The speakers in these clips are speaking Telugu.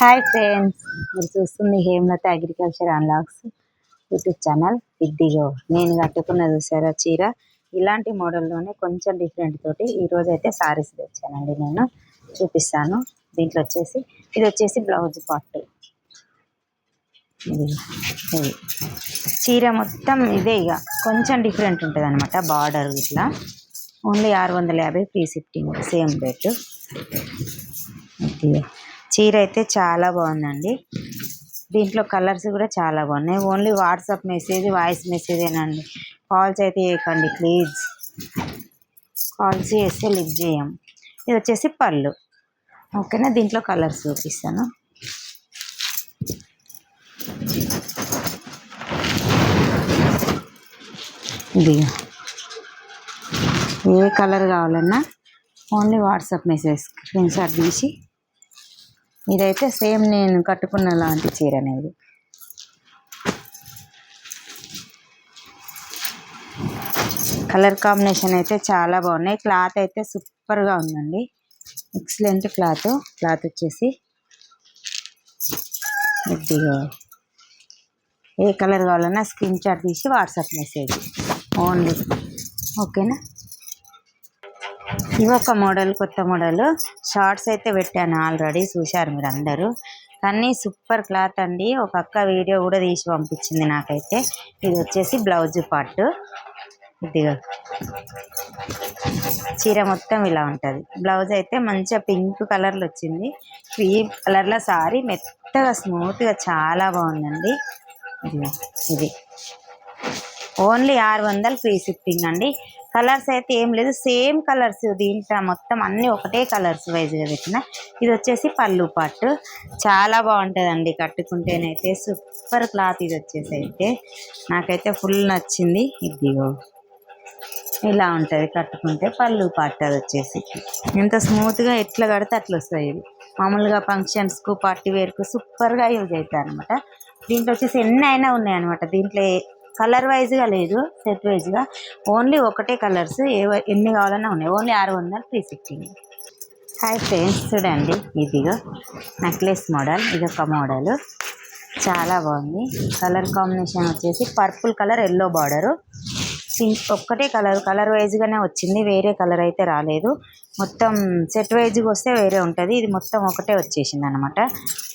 హాయ్ ఫ్రెండ్స్ మీరు చూస్తుంది Hemalatha agriculture unlocks YouTube channel ఇద్దిగో నేను కట్టుకున్న చూసారా చీర? ఇలాంటి మోడల్లోనే కొంచెం డిఫరెంట్ తోటి ఈ అయితే సారీస్ తెచ్చానండి నేను. చూపిస్తాను. దీంట్లో వచ్చేసి ఇది వచ్చేసి బ్లౌజ్ పార్ట్ ఇది చీర మొత్తం ఇదే ఇక. కొంచెం డిఫరెంట్ ఉంటుంది అనమాట బార్డర్ ఇట్లా. ఓన్లీ ఆరు వందల యాభై ఫ్రీ షిఫ్టింగ్ సేమ్ రేటు చీర అయితే చాలా బాగుందండి. దీంట్లో కలర్స్ కూడా చాలా బాగున్నాయి. Only WhatsApp message voice message ఏనండి. కాల్స్ అయితే చేయకండి ప్లీజ్. కాల్స్ చేస్తే లిఫ్ట్ చేయం. ఇది వచ్చేసి పళ్ళు. ఓకేనా? దీంట్లో కలర్స్ చూపిస్తాను. ఇది. ఏ కలర్ కావాలన్నా only WhatsApp message screenshot తీసి ఇదైతే సేమ్ నేను కట్టుకున్న లాంటి చీర అనేది. కలర్ కాంబినేషన్ అయితే చాలా బాగున్నాయి. క్లాత్ అయితే సూపర్గా ఉందండి. Excellent cloth. క్లాత్ వచ్చేసి ఇదిగో. ఏ కలర్ కావాలన్నా స్క్రీన్ షాట్ తీసి వాట్సాప్ మెసేజ్. ఓన్లీ. ఓకేనా? ఇవి ఒక మోడల్ కొత్త మోడల్. షార్ట్స్ అయితే పెట్టాను ఆల్రెడీ చూశారు మీరు అందరూ కానీ సూపర్ క్లాత్ అండి. ఒక అక్క వీడియో కూడా తీసి పంపించింది నాకైతే. ఇది వచ్చేసి బ్లౌజ్ పార్ట్. ఇదిగా. చీర మొత్తం ఇలా ఉంటుంది. బ్లౌజ్ అయితే మంచిగా పింక్ కలర్లో వచ్చింది. క్రీమ్ కలర్లో సారీ మెత్తగా స్మూత్గా చాలా బాగుందండి. ఇది. ఓన్లీ ఆరు వందలు ఫ్రీ షిప్పింగ్ అండి. కలర్స్ అయితే ఏం లేదు. సేమ్ కలర్స్ దీంట్లో మొత్తం అన్ని ఒకటే కలర్స్ వైజ్గా పెట్టిన. ఇది వచ్చేసి పళ్ళు పట్టు చాలా బాగుంటుందండి కట్టుకుంటేనైతే. సూపర్ క్లాత్ ఇది వచ్చేసి అయితే. నాకైతే ఫుల్ నచ్చింది. ఇదిగో. ఇలా ఉంటుంది కట్టుకుంటే పళ్ళు పట్టు అది వచ్చేసి. ఎంత స్మూత్గా ఎట్లా కడితే అట్లా వస్తాయి ఇది మామూలుగా ఫంక్షన్స్కు పార్టీ వేర్కు సూపర్గా యూజ్ అవుతాయి అనమాట దీంట్లో వచ్చేసి ఎన్ని అయినా ఉన్నాయన్నమాట. దీంట్లో కలర్ వైజ్గా లేదు సెట్ వైజ్గా ఓన్లీ ఒకటే కలర్స్ ఏ ఎన్ని కావాలన్నా ఉన్నాయి. ఓన్లీ ఆరు వందలు త్రీ సిక్స్టీ హాయ్ ఫ్రెండ్స్ చూడండి. ఇదిగో నెక్లెస్ మోడల్ ఇది ఒక మోడల్ చాలా బాగుంది. కలర్ కాంబినేషన్ వచ్చేసి పర్పుల్ కలర్ ఎల్లో బార్డరు ఒక్కటే కలర్ కలర్ వైజ్గానే వచ్చింది వేరే కలర్ అయితే రాలేదు. మొత్తం సెట్ వైజ్గా వస్తే వేరే ఉంటుంది. ఇది మొత్తం ఒకటే వచ్చేసింది అనమాట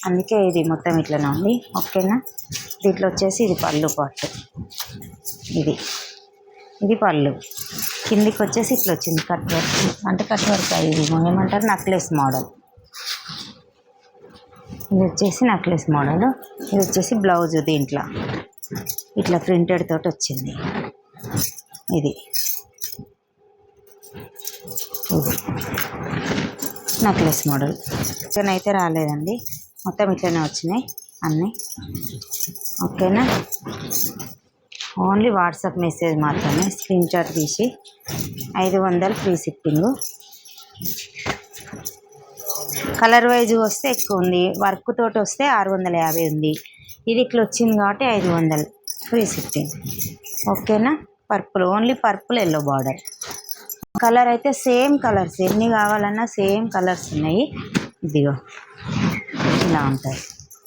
అందుకే ఇది మొత్తం ఇట్లనే ఉంది. ఓకేనా? దీంట్లో వచ్చేసి ఇది పళ్ళు పాటు. ఇది. ఇది పళ్ళు. కిందికి వచ్చేసి ఇట్లా వచ్చింది కట్ వర్క్. అంటే కట్ వర్క్ ఇది ఏమంటారు? Necklace model. ఇది వచ్చేసి నక్లెస్ మోడల్. ఇది వచ్చేసి బ్లౌజ్ దీంట్లో. ఇట్లా ప్రింటెడ్ తోటి వచ్చింది. ఇది. నక్లెస్ మోడల్ అయితే రాలేదండి. మొత్తం ఇట్లనే వచ్చినాయి అన్నీ. ఓకేనా? ఓన్లీ వాట్సాప్ మెసేజ్ మాత్రమే. స్క్రీన్ షాట్ తీసి ఐదు వందలు ఫ్రీ షిప్పింగ్ కలర్ వైజ్ వస్తే ఎక్కువ ఉంది. వర్క్ తోటి వస్తే ఆరు వందల యాభై ఉంది. ఇది ఇట్లా వచ్చింది కాబట్టి ఐదు వందలు ఫ్రీ షిప్పింగ్ ఓకేనా? Purple only purple yellow border. Colour అయితే సేమ్ కలర్స్ ఎన్ని కావాలన్నా సేమ్ కలర్స్ ఉన్నాయి. ఇదిగో ఇలా ఉంటాయి.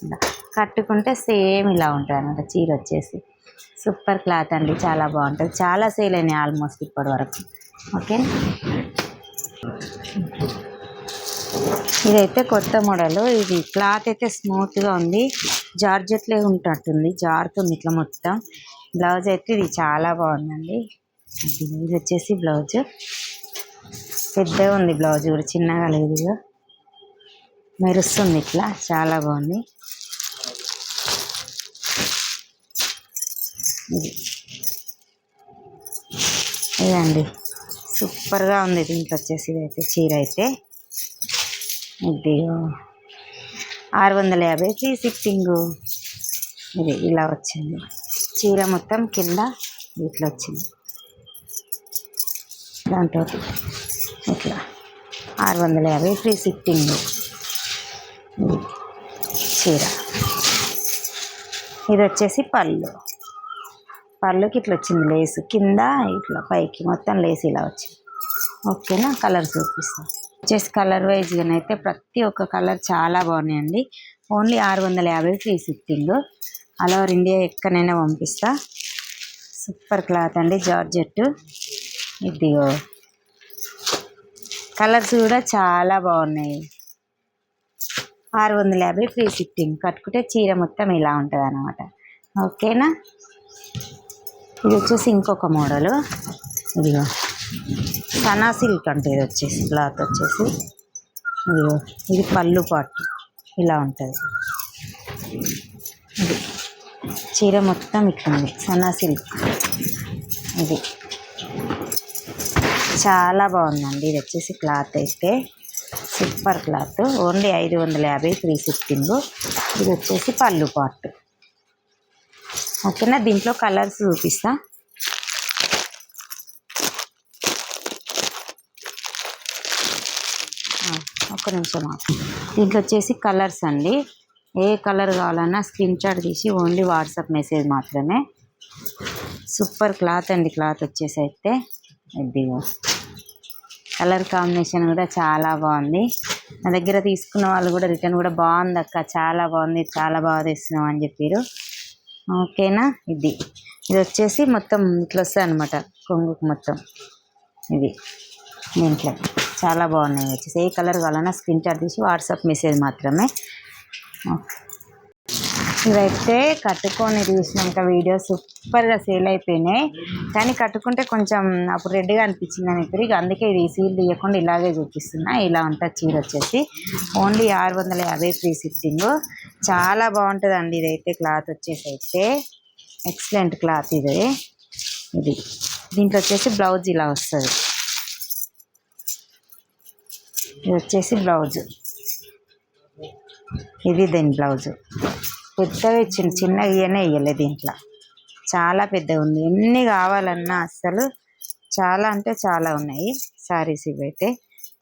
ఇలా కట్టుకుంటే సేమ్ ఇలా ఉంటుంది అనమాట చీర వచ్చేసి. సూపర్ క్లాత్ అండి చాలా బాగుంటుంది. చాలా సేల్ అయినాయి ఆల్మోస్ట్ ఇప్పటి వరకు. ఓకే? ఇదైతే కొత్త మోడల్. ఇది క్లాత్ అయితే స్మూత్గా ఉంది. జార్జెట్లే ఉంటట్టుంది జారుతుంది ఇట్లా మొత్తం. బ్లౌజ్ అయితే ఇది చాలా బాగుందండి. ఇది వచ్చేసి బ్లౌజ్. పెద్దగా ఉంది బ్లౌజ్ కూడా చిన్నగా లేదు మెరుస్తుంది ఇట్లా చాలా బాగుంది. ఇది. ఇదండి. సూపర్గా ఉంది దీంట్లో వచ్చేసి ఇదైతే చీర అయితే. ఇది ఆరు వందల యాభై ఫ్రీ షిప్పింగ్ ఇది ఇలా వచ్చింది. చీర మొత్తం కింద ఇట్లా వచ్చింది. దాంతో ఇట్లా ఆరు వందల యాభై ఫ్రీ సిట్టింగ్ చీర. ఇది వచ్చేసి పళ్ళు. పళ్ళుకి ఇట్లా వచ్చింది లేసు. కింద ఇట్లా పైకి మొత్తం లేస్ ఇలా వచ్చింది. ఓకేనా? కలర్ చూపిస్తాను వచ్చేసి కలర్ వైజ్గానైతే ప్రతి ఒక్క కలర్ చాలా బాగున్నాయండి. ఓన్లీ ఆరు వందల యాభై free shipping all over India ఎక్కడైనా పంపిస్తా. సూపర్ క్లాత్ అండి జార్జెట్ ఇదిగో. కలర్స్ కూడా చాలా బాగున్నాయి. ఆరు వందల యాభై ఫ్రీ షిప్పింగ్ కట్టుకుంటే చీర మొత్తం ఇలా ఉంటుంది అనమాట ఓకేనా? ఇది వచ్చేసి ఇంకొక మోడలు. ఇదిగో. సనా సిల్క్ అంటే ఇది వచ్చేసి క్లాత్ వచ్చేసి. ఇదిగో. ఇది పళ్ళు పాటు. ఇలా ఉంటుంది. ఇది. చీర మొత్తం ఇట్లుంది సన్నా సిల్క్. ఇది. చాలా బాగుందండి. ఇది వచ్చేసి క్లాత్ అయితే. Super cloth. ఓన్లీ ఐదు వందల యాభై త్రీ సిక్స్టీన్ ఇది వచ్చేసి పళ్ళు పాట్ ఓకేనా? దీంట్లో కలర్స్ చూపిస్తా. ఒక నిమిషం దీంట్లో వచ్చేసి కలర్స్ అండి. ఏ కలర్ కావాలన్నా స్క్రీన్ షాట్ తీసి ఓన్లీ వాట్సాప్ మెసేజ్ మాత్రమే. సూపర్ క్లాత్ అండి క్లాత్ వచ్చేసి అయితే. ఇదిగో. కలర్ కాంబినేషన్ కూడా చాలా బాగుంది. నా దగ్గర తీసుకున్న వాళ్ళు కూడా రిటర్న్ కూడా బాగుంది అక్క. చాలా బాగుంది చాలా బాగా తెస్తున్నాం అని చెప్పారు. ఓకేనా? ఇది. ఇది వచ్చేసి మొత్తం ఇట్లా వస్తుంది అనమాట కొంగుకు మొత్తం. ఇది. దీంట్లో. చాలా బాగున్నాయి. వచ్చేసి ఏ కలర్ కావాలన్నా స్క్రీన్ షాట్ తీసి వాట్సాప్ మెసేజ్ మాత్రమే. ఇవైతే కట్టుకొని తీసినాక వీడియో సూపర్గా సేల్ అయిపోయినాయి. కానీ కట్టుకుంటే కొంచెం అప్పుడు రెడ్గా అనిపించింది అని ఇప్పుడు అందుకే ఇది సీల్ తీయకుండా ఇలాగే చూపిస్తున్నా. ఇలా ఉంటుంది చీర వచ్చేసి ఓన్లీ ఆరు వందల యాభై ఫ్రీ సిట్టింగ్ చాలా బాగుంటుందండి ఇదైతే క్లాత్ వచ్చేసి అయితే. ఎక్సలెంట్ క్లాత్ ఇది. ఇది. దీంట్లో వచ్చేసి బ్లౌజ్ ఇలా వస్తుంది. ఇది వచ్చేసి బ్లౌజ్. ఇది దీని బ్లౌజు. పెద్దగా ఇచ్చింది చిన్నగా ఇయనే ఇయ్యలే దీంట్లో. చాలా పెద్దగా ఉంది. ఎన్ని కావాలన్నా అస్సలు చాలా అంటే చాలా ఉన్నాయి. సారీస్ ఇవైతే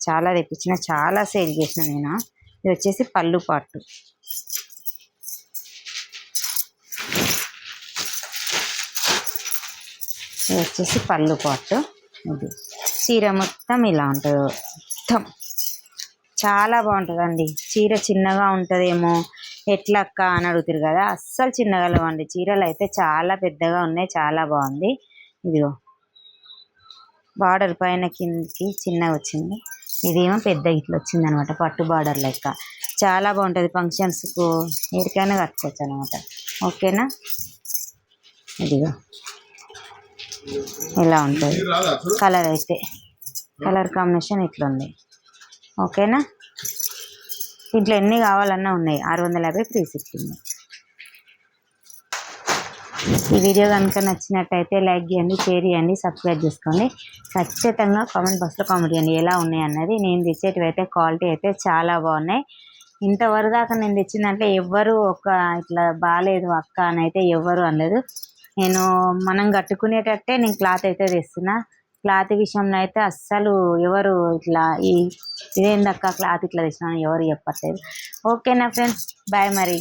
చాలా తెప్పించిన చాలా సేల్ చేసిన నేను. ఇది వచ్చేసి పళ్ళు పాటు. ఇది వచ్చేసి పళ్ళు పాటు. ఇది చీర మొత్తం ఇలా ఉంటుంది. మొత్తం చాలా బాగుంటుందండి. చీర చిన్నగా ఉంటుందేమో ఎట్లా అక్క అని అడుగుతారు కదా. అస్సలు చిన్నగా లేవండి చీరలు అయితే చాలా పెద్దగా ఉన్నాయి. చాలా బాగుంది. ఇదిగో. బార్డర్ పైన కిందకి చిన్నగా వచ్చింది. ఇదేమో పెద్ద ఇట్లా వచ్చింది అనమాట పట్టు బార్డర్ లెక్క. చాలా బాగుంటుంది. ఫంక్షన్స్కు ఎక్కడికైనా కట్టుకోవచ్చు అనమాట ఓకేనా? ఇదిగో. ఇలా ఉంటుంది. కలర్ అయితే. కలర్ కాంబినేషన్ ఇట్లా ఉంది ఓకేనా? దీంట్లో ఎన్ని కావాలన్నా ఉన్నాయి. ఆరు వందల యాభై ఫ్రీ షిప్పింగ్ ఈ వీడియో కనుక నచ్చినట్టయితే లైక్ చేయండి షేర్ చేయండి సబ్స్క్రైబ్ చేసుకోండి. ఖచ్చితంగా కామెంట్ బాక్స్లో కామెంట్ చేయండి ఎలా ఉన్నాయి అన్నది. నేను తెచ్చేటివి అయితే క్వాలిటీ అయితే చాలా బాగున్నాయి. ఇంతవరకు దాకా నేను తెచ్చిందంటే ఎవ్వరు ఒక ఇట్లా బాగాలేదు అక్క అని అయితే ఎవ్వరు అనలేదు. నేను మనం కట్టుకునేటట్టే నేను క్లాత్ అయితే తెస్తున్నా. క్లాత్ విషయంలో అయితే అస్సలు ఎవరు ఇట్లా ఈ ఇదేందక్క క్లాత్ ఇట్లా తెచ్చినా ఎవరు చెప్పట్లేదు. ఓకేనా ఫ్రెండ్స్ బాయ్ మరి.